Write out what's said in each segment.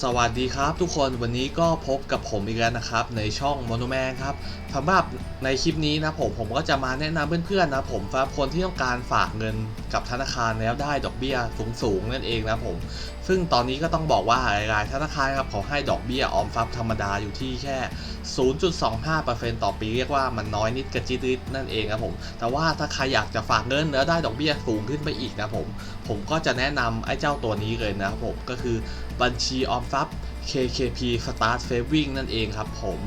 สวัสดีครับทุกคนวันนี้ก็พบกับผมอีกแล้วนะครับ ในช่อง m o n o m a n ครับสำหรับในคลิปนี้นะผมผมก็จะมาแนะนำเพื่อนๆนะผมสำหรับคนที่ต้องการฝากเงินกับธนาคารแล้วได้ดอกเบี้ยสูงๆนั่นเองนะผมซึ่งตอนนี้ก็ต้องบอกว่าหลายๆธนาคารครับเขาให้ดอกเบี้ยออมทรัพย์ธรรมดาอยู่ที่แค่ 0.25%ต่อปีเรียกว่ามันน้อยนิดกระจิตริดนั่นเองครับผม แต่ว่าถ้าใครอยากจะฝากเงินแล้วได้ดอกเบี้ยสูงขึ้นไปอีกนะผม ผมก็จะแนะนำไอ้เจ้าตัวนี้เลยนะครับผมก็คือบัญชีออมทรัพย์ KKP Start Saving นั่นเองครับผม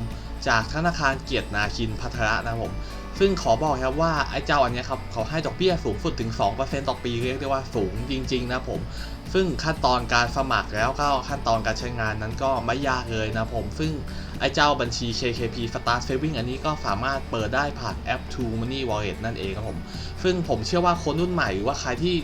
จากธนาคารเกียรตินาคินพัทระนะครับผมซึ่งขอบอกครับว่าไอ้เจ้าอันนี้ครับเขาให้ดอกเบี้ยสูงสุดถึง 2%ต่อปีเรียกได้ว่าสูงจริง ๆ นะผม ซึ่งขั้นตอนการสมัครแล้วก็ขั้นตอนการใช้งานนั้นก็ไม่ยากเลยนะผม ซึ่งไอ้เจ้าบัญชี KKP Start Saving อันนี้ก็สามารถเปิดได้ผ่านแอป t o Money Wallet นั่นเองครับผม ซึ่งผมเชื่อว่าคนรุ่นใหม่หรือว่าใครที่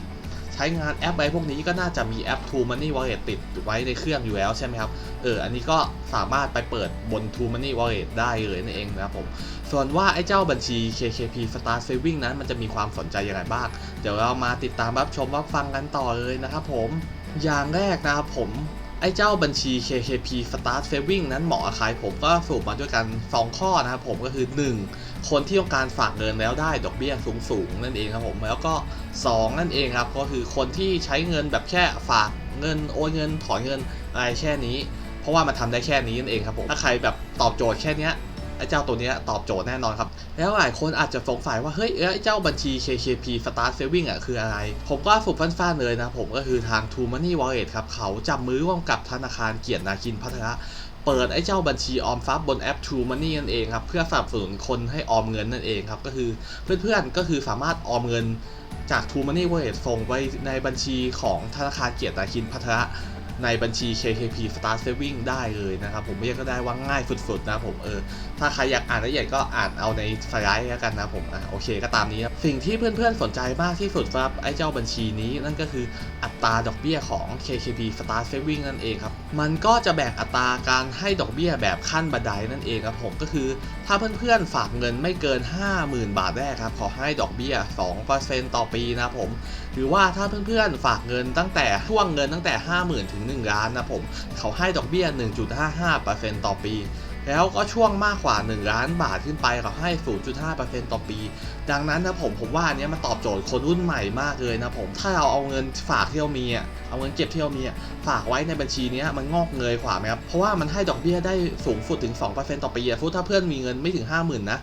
ใช้งานแอปอะไรพวกนี้ก็น่าจะมีแอป True Money Wallet ติดไว้ในเครื่องอยู่แล้วใช่ไหมครับ เออ อันนี้ก็สามารถไปเปิดบน True Money Wallet ได้เลยนั่นเองนะครับผม ส่วนว่าไอ้เจ้าบัญชี KKP Star Saving นั้นมันจะมีความสนใจอย่างไรบ้าง เดี๋ยวเรามาติดตามรับชมรับฟังกันต่อเลยนะครับผม อย่างแรกนะครับผม ไอ้เจ้าบัญชี KKP Start Saving นั้นเหมาะกับใครผมก็สรุปมาด้วยกัน 2 ข้อนะครับผมก็คือ 1 คนที่ต้องการฝากเงินแล้วได้ดอกเบี้ยสูงๆนั่นเองครับผมแล้วก็ 2 นั่นเองครับก็คือคนที่ใช้เงินแบบแค่ฝากเงินโอนเงินถอนเงินอะไรแค่นี้ เพราะว่ามันทำได้แค่นี้นั่นเองครับผมถ้าใครแบบตอบโจทย์แค่เนี้ย ไอ้เจ้าตัวนี้ตอบโจทย์แน่นอนครับ แล้วหลายคนอาจจะสงสัยว่าเฮ้ยเอ้เจ้าบัญชี KKP Start Saving อะคืออะไร ผมก็สรุปสั้นๆเลยนะผมก็คือทาง True Money Wallet ครับ เขาจับมือร่วมกับธนาคารเกียรตินาคินพัฒระเปิดไอ้เจ้าบัญชีออมทรัพย์บนแอป True Money นั่นเองครับ เพื่อสนับสนุนคนให้ออมเงินนั่นเองครับ ก็คือเพื่อนๆก็คือสามารถออมเงินจาก True Money Wallet ส่งไปในบัญชีของธนาคารเกียรตินาคินพัฒระ ในบัญชี KKP Start Saving ได้เลยนะครับ ผมเรียกก็ได้ว่าง่ายสุดๆนะผมเออถ้าใครอยากอ่านละเอียดก็อ่านเอาในสไลด์แล้วกันนะผมอะโอเคก็ตามนี้ครับสิ่งที่เพื่อนๆสนใจมากที่สุดสำหรับไอ้เจ้าบัญชีนี้นั่นก็คืออัตราดอกเบี้ยของ KKP Start Saving นั่นเองครับมันก็จะแบ่งอัตราการให้ดอกเบี้ยแบบขั้นบันไดนั่นเองครับผมก็คือ ถ้าเพื่อนๆฝากเงินไม่เกิน 50,000 บาทแรกครับขอให้ดอกเบี้ย 2%ต่อปีนะผม หรือว่าถ้าเพื่อนๆฝากเงินตั้งแต่ช่วงเงินตั้งแต่ 50,000ถึง1 ล้านนะผม เขาให้ดอกเบี้ย 1.55%ต่อปี แล้วก็ช่วงมากกว่า 1 ล้านบาทขึ้นไปเขาให้ 0.5%ต่อปี ดังนั้นนะผมผมว่าอันเนี้ยมันตอบโจทย์คนรุ่นใหม่มากเลยนะผมถ้าเราเอาเงินฝากที่เรามีอะเอาเงินเก็บที่เรามีอะฝากไว้ในบัญชีเนี้ยมันงอกเงยกว่าไหมครับเพราะว่ามันให้ดอกเบี้ยได้สูงสุดถึง 2%ต่อปีอะพูดถ้าเพื่อนมีเงินไม่ถึง 50,000นะ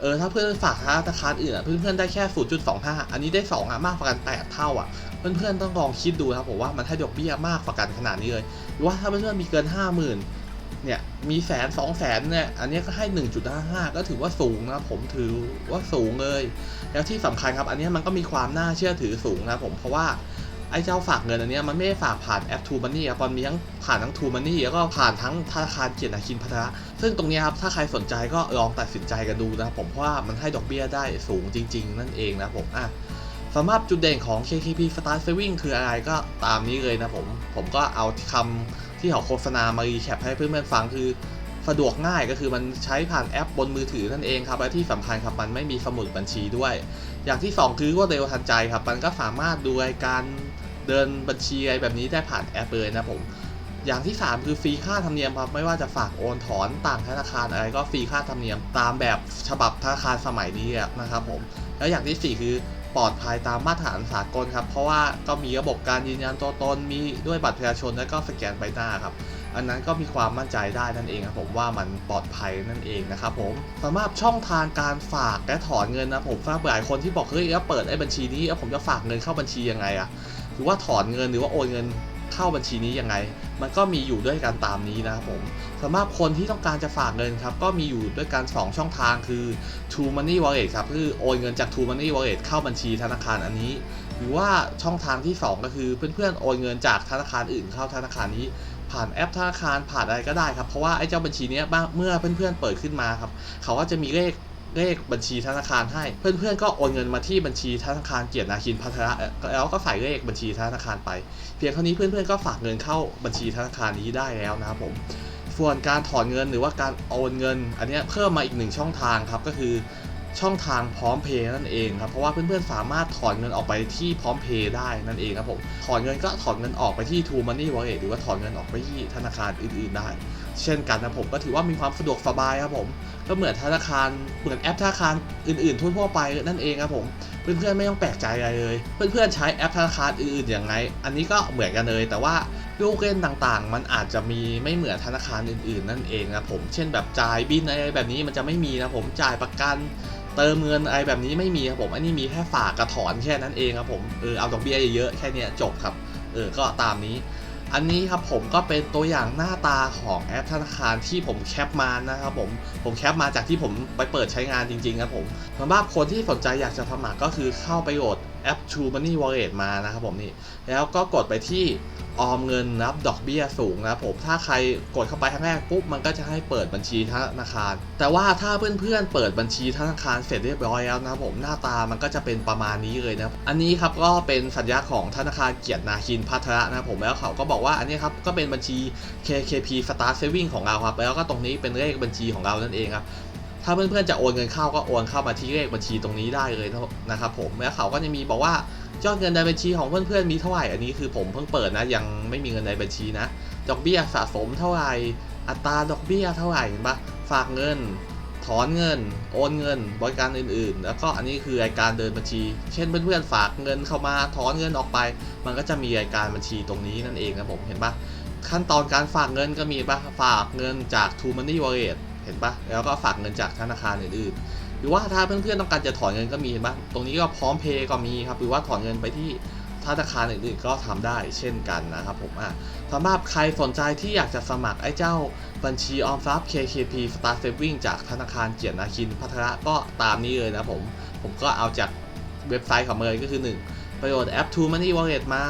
เออถ้าเพื่อนฝากธนาคารอื่นอะเพื่อนๆได้แค่ 0.25 อันนี้ได้ 2 อะ มากกว่ากัน 8 เท่าอะ เพื่อนๆต้องลองคิดดูครับผมว่ามันให้ดอกเบี้ยมากกว่ากันขนาดนี้เลยหรือว่าถ้าเพื่อนๆมีเกิน 50,000เนี่ยมีแสนสองแสนเนี่ยอันนี้ก็ให้ 1.55 ก็ถือว่าสูงนะผมถือว่าสูงเลย แล้วที่สำคัญครับอันนี้มันก็มีความน่าเชื่อถือสูงนะผมเพราะว่าไอ้เจ้าฝากเงินอันนี้มันไม่ได้ฝากผ่านแอป True Money ครับมันมีทั้งผ่านทั้ง True Money แล้วก็ผ่านทั้งธนาคารเกียรตินาคินพัฒระซึ่งตรงนี้ครับถ้าใครสนใจก็ลองตัดสินใจกันดูนะครับผมเพราะว่ามันให้ดอกเบี้ยได้สูงจริง ๆ นั่นเองนะผมอะ สำหรับจุดเด่นของ KKP Start Saving คืออะไรก็ตามนี้เลยนะผม ผมก็เอาคำที่เขาโฆษณามารีแคปให้เพื่อนๆฟังคือสะดวกง่ายก็คือมันใช้ผ่านแอปบนมือถือนั่นเองครับและที่สำคัญครับมันไม่มีสมุดบัญชีด้วย อย่างที่ 2 คือรวดเร็วทันใจครับมันก็สามารถดูรายการเดินบัญชีอะไรแบบนี้ได้ผ่านแอปเลยนะผม อย่างที่ 3 คือฟรีค่าธรรมเนียมครับไม่ว่าจะฝากโอนถอนต่างธนาคารอะไรก็ฟรีค่าธรรมเนียมตามแบบฉบับธนาคารสมัยนี้นะครับผมแล้วอย่างที่ 4 คือ ปลอดภัยตามมาตรฐานสากลครับ เพราะว่าก็มีระบบการยืนยันตัวตนมีด้วยบัตรประชาชนและก็สแกนใบหน้าครับ อันนั้นก็มีความมั่นใจได้นั่นเองครับผมว่ามันปลอดภัยนั่นเองนะครับผมสำหรับช่องทางการฝากและถอนเงินนะผมทราบหลายคนที่บอกเฮ้ยแล้วเปิดไอ้บัญชีนี้แล้วผมจะฝากเงินเข้าบัญชียังไงอะหรือว่าถอนเงินหรือว่าโอนเงิน เข้าบัญชีนี้ยังไง มันก็มีอยู่ด้วยกันตามนี้นะครับผมสำหรับคนที่ต้องการจะฝากเงินครับก็มีอยู่ด้วยกันสองช่องทางคือ True Money Wallet ครับคือโอนเงินจาก True Money Wallet เข้าบัญชีธนาคารอันนี้ หรือว่าช่องทางที่ 2 ก็คือเพื่อนๆโอนเงินจากธนาคารอื่นเข้าธนาคารนี้ผ่านแอปธนาคารผ่านอะไรก็ได้ครับเพราะว่าไอ้เจ้าบัญชีนี้บ้างเมื่อเพื่อนๆเปิดขึ้นมาครับเขาก็จะมีเลข เลขบัญชีธนาคารให้ เพื่อนๆก็โอนเงินมาที่บัญชีธนาคารเกียรตินาคินพัทระแล้วก็ใส่เลขบัญชีธนาคารไป เพียงเท่านี้เพื่อนๆก็ฝากเงินเข้าบัญชีธนาคารนี้ได้แล้วนะครับผมส่วนการถอนเงินหรือว่าการโอนเงิน อันนี้เพิ่มมาอีกหนึ่งช่องทางครับก็คือช่องทางพร้อมเพย์นั่นเองครับเพราะว่าเพื่อนๆสามารถถอนเงินออกไปที่พร้อมเพย์ได้นั่นเองครับผมถอนเงินก็ถอนเงินออกไปที่ True Money Wallet หรือว่าถอนเงินออกไปที่ธนาคารอื่นๆได้ เช่นกันนะผมก็ถือว่ามีความสะดวกสบายครับผม ก็เหมือนธนาคารเหมือนแอปธนาคารอื่นๆทั่วๆไปนั่นเองครับผมเพื่อนๆไม่ต้องแปลกใจอะไรเลย เพื่อนๆใช้แอปธนาคารอื่นๆอย่างไร อันนี้ก็เหมือนกันเลย แต่ว่าลูกเล่นต่างๆ มันอาจจะมีไม่เหมือนธนาคารอื่นๆ นั่นเองนะผม เช่นแบบจ่ายบินอะไรแบบนี้มันจะไม่มีนะผมจ่ายประกันเติมเงินอะไรแบบนี้ไม่มีครับผม อันนี้มีแค่ฝากกระถอนแค่นั้นเองครับผม เออเอาดอกเบี้ยเยอะๆแค่นี้จบครับ เออก็ตามนี้ อันนี้ครับผมก็เป็นตัวอย่างหน้าตาของแอปธนาคารที่ผมแคปมานะครับผมผมแคปมาจากที่ผมไปเปิดใช้งานจริงๆครับผมสำหรับคนที่สนใจอยากจะสมัครก็คือเข้าไปโหลด แอป True Money Wallet มานะครับผมนี่แล้วก็กดไปที่ออมเงินนะครับดอกเบี้ยสูงนะครับผมถ้าใครกดเข้าไปครั้งแรกปุ๊บมันก็จะให้เปิดบัญชีธนาคาร แต่ว่าถ้าเพื่อนๆเปิดบัญชีธนาคารเสร็จเรียบร้อยแล้วนะผมหน้าตามันก็จะเป็นประมาณนี้เลยนะอันนี้ครับก็เป็นสัญญาของธนาคารเกียรตินาคินพัทระนะผมแล้วเขาก็บอกว่าอันนี้ครับก็เป็นบัญชี KKP Start Saving ของเราครับแล้วก็ตรงนี้เป็นเลขบัญชีของเรานั่นเองครับ ถ้าเพื่อนๆจะโอนเงินเข้าก็โอนเข้ามาที่เลขบัญชีตรงนี้ได้เลยนะครับผมแล้วเขาก็จะมีบอกว่ายอดเงินในบัญชีของเพื่อนๆมีเท่าไหร่อันนี้คือผมเพิ่งเปิดนะยังไม่มีเงินในบัญชีนะดอกเบี้ยสะสมเท่าไหร่อัตราดอกเบี้ยเท่าไหร่เห็นปะฝากเงิน ถอนเงิน โอนเงิน บริการอื่นๆ แล้วก็อันนี้คือรายการเดินบัญชี เช่นเพื่อนๆฝากเงินเข้ามาถอนเงินออกไป มันก็จะมีรายการบัญชีตรงนี้นั่นเองนะผมเห็นปะขั้นตอนการฝากเงินก็มีปะฝากเงินจาก True Money Wallet เเห็นปะแล้วก็ฝากเงินจากธนาคารอื่นๆหรือว่าถ้าเพื่อนๆต้องการจะถอนเงินก็มีเห็นปะตรงนี้ก็พร้อมเพย์ก็มีครับหรือว่าถอนเงินไปที่ธนาคารอื่นๆก็ทำได้เช่นกันนะครับผมอะสำหรับใครสนใจที่อยากจะสมัครไอ้เจ้าบัญชีออมทรัพย์ KKP Start Saving จากธนาคารเกียรนาคินพัทระก็ตามนี้เลยนะผม ผมก็เอาจากเว็บไซต์ของเลยก็คือ 1 ประโยชน์แอป True Money Wallet มา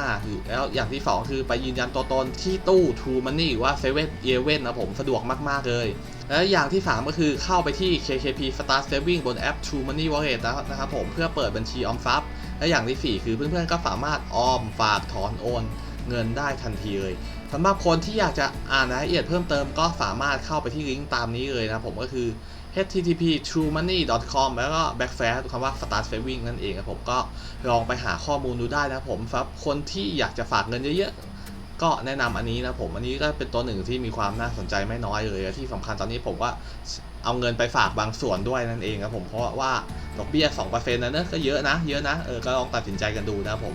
แล้วอย่างที่ 2 คือไปยืนยันตัวตนที่ตู้ True Money หรือว่า7 e เ e ่ e นะผมสะดวกมาก ๆ เลย และอย่างที่ 3 ก็คือเข้าไปที่ KKP Star Saving บนแอป True Money Wallet นะครับผมเพื่อเปิดบัญชีออมทรัพย์ และอย่างที่ 4 คือเพื่อน ๆ ก็สามารถออมฝากถอนโอนเงินได้ทันทีเลยสำหรับคนที่อยากจะอ่านรายละเอียดเพิ่มเติมก็สามารถเข้าไปที่ลิงก์ตามนี้เลยนะผมก็คือ http truemoney.com แล้วก็ backslash คำว่า start saving นั่นเองครับผมก็ลองไปหาข้อมูลดูได้นะผมสำหรับคนที่อยากจะฝากเงินเยอะๆ ก็แนะนำอันนี้นะผม อันนี้ก็เป็นตัวหนึ่งที่มีความน่าสนใจไม่น้อยเลย ที่สำคัญตอนนี้ผมว่าเอาเงินไปฝากบางส่วนด้วยนั่นเองครับผมเพราะว่าดอกเบี้ย2%นะเนอะก็เยอะนะ เยอะนะเออก็ลองตัดสินใจกันดูนะผม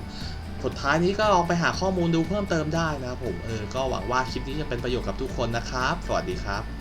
สุดท้ายนี้ก็ลองไปหาข้อมูลดูเพิ่มเติมได้นะครับผมเออก็หวังว่าคลิปนี้จะเป็นประโยชน์กับทุกคนนะครับ สวัสดีครับ